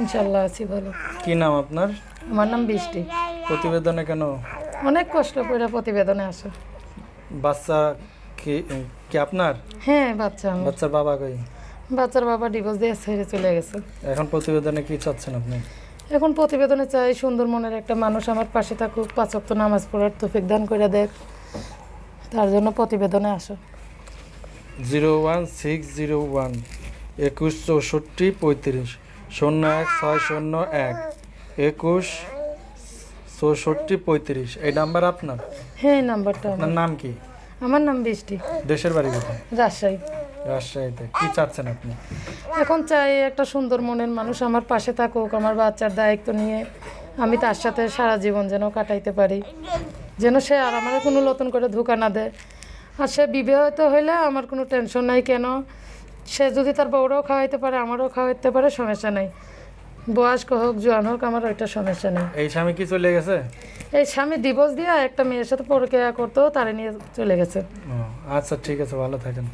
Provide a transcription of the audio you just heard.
ইনশাল্লাহ আছি ভালো। কি নাম আপনার? আমার নাম বৃষ্টি। প্রতিবেদনে কেন? অনেক কষ্ট করে প্রতিবেদনে আসে। বাচ্চা কি কি আপনার? হ্যাঁ বাচ্চা আমার। বাচ্চার বাবা কই? বাচ্চার বাবা ডিভোর্স দিয়ে ছেড়ে চলে গেছে। এখন প্রতিবেদনে কি চাচ্ছেন আপনি? এখন প্রতিবেদনে চাই সুন্দর মনের একটা মানুষ আমার পাশে থাকুক পাঁচক্ত নামাজ পড়ার তৌফিক দান করে দেখ তার জন্য প্রতিবেদনে আসো। Zero one six zero one একুশ চৌষট্টি পঁয়ত্রিশ। শূন্য এক ছয় শূন্য এক একুশ চৌষট্টি পঁয়ত্রিশ। এই নাম্বার আপনার? হ্যাঁ নাম্বারটা আমার। আপনার নাম কি? আমার নাম বৃষ্টি। দেশের বাড়ি কোথায়? রাজশাহী। রাজশাহীতে। কি চাচ্ছেন আপনি? এখন চাই একটা সুন্দর মনের মানুষ আমার পাশে থাকুক আমার বাচ্চার দায়িত্ব নিয়ে আমি তার সাথে সারা জীবন যেন কাটাইতে পারি। যেন সে আর আমার কোনো নতুন করে ধোকা না দেয়। আর সে বিবাহিত হইলে আমার কোনো টেনশন নাই কেন? সে যদি তার বউরাও খাওয়াইতে পারে আমারও খাওয়াইতে পারে সমস্যা নাই। বয়স্ক হোক জোয়ান হোক আমার ওইটা সমস্যা নেই। এই স্বামী কি চলে গেছে? এই স্বামী ডিভোর্স দিয়ে একটা মেয়ের সাথে পরকিয়া করতো তারে নিয়ে চলে গেছে। আচ্ছা ঠিক আছে ভালো থাকেন।